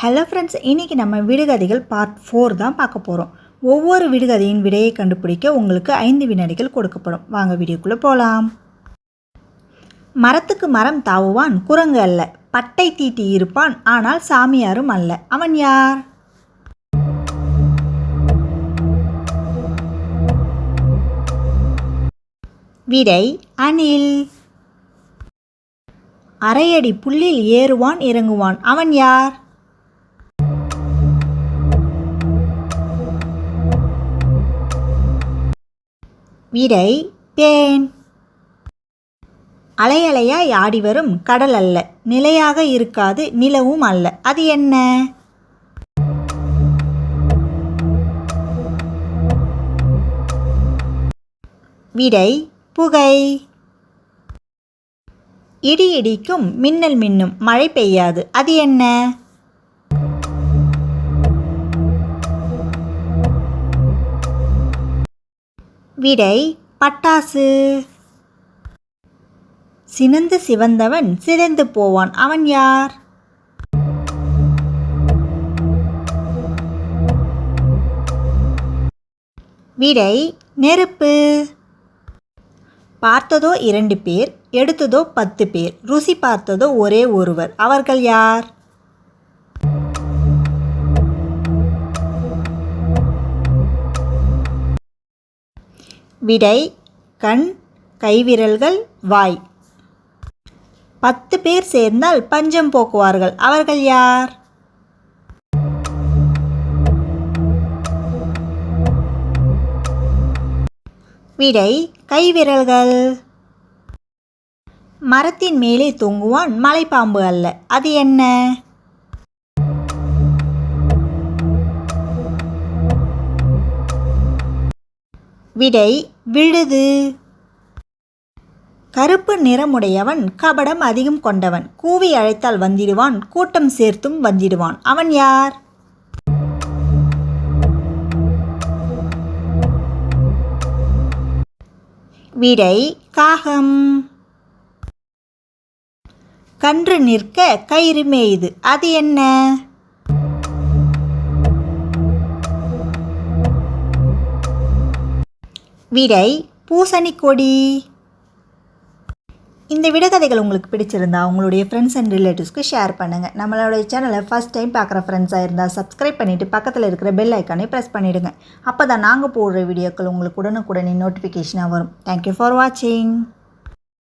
Hello friends இன்றைக்கி நம்ம விடுகதைகள் part four தான் பார்க்க போகிறோம் ஒவ்வொரு விடுகதையின் விடையை கண்டுபிடிக்க உங்களுக்கு ஐந்து வினாடிகள் கொடுக்கப்படும். வாங்க வீடியோக்குள்ளே போகலாம் மரத்துக்கு மரம் தாவுவான் குரங்கு அல்ல பட்டை தீட்டி இருப்பான் ஆனால் சாமியாரும் அல்ல. அவன் யார்? விடை அணில் அரையடி புல்லில் ஏறுவான் இறங்குவான். அவன் யார்? விடை தேன். அலையலையாய் ஆடி வரும் கடல் அல்ல. நிலையாக இருக்காது நிலவும் அல்ல. அது என்ன? விடை புகை. இடி இடிக்கும் மின்னல் மின்னும் மழை பெய்யாது. அது என்ன? விடை பட்டாசு. சினந்து சிவந்தவன் சிதைந்து போவான். அவன் யார்? விடை நெருப்பு. பார்த்ததோ இரண்டு பேர் எடுத்ததோ பத்து பேர் ருசி பார்த்ததோ ஒரே ஒருவர். அவர்கள் யார்? விடை கண் கைவிரல்கள் வாய். பத்து பேர் சேர்ந்தால் பஞ்சம் போக்குவார்கள். அவர்கள் யார்? விடை கைவிரல்கள். மரத்தின் மேலே தொங்குவான் மலைப்பாம்பு அல்ல. அது என்ன? விடை விழுது. கருப்பு நிறமுடையவன் கபடம் அதிகம் கொண்டவன். கூவி அழைத்தால் வந்திடுவான் கூட்டம் சேர்த்தும் வந்திடுவான். அவன் யார்? விடை காகம். கன்று நிற்க கயிறு மேய்து. அது என்ன? விடை பூசணிக்கொடி இந்த விடகதைகள் உங்களுக்கு பிடிச்சிருந்தா உங்களுடைய ஃப்ரெண்ட்ஸ் அண்ட் ரிலேட்டிவ்ஸ்க்கு ஷேர் பண்ணுங்கள் நம்மளோட சேனலை ஃபஸ்ட் டைம் பார்க்குற ஃப்ரெண்ட்ஸாக இருந்தால் சப்ஸ்கிரைப் பண்ணிவிட்டு பக்கத்தில் இருக்கிற பெல் ஐக்கானே ப்ரெஸ் பண்ணிவிடுங்க அப்போ தான் நாங்கள் போடுற வீடியோக்கள் உங்களுக்கு உடனுக்குடனே நோட்டிஃபிகேஷனாக வரும். தேங்க்யூ ஃபார் வாட்சிங்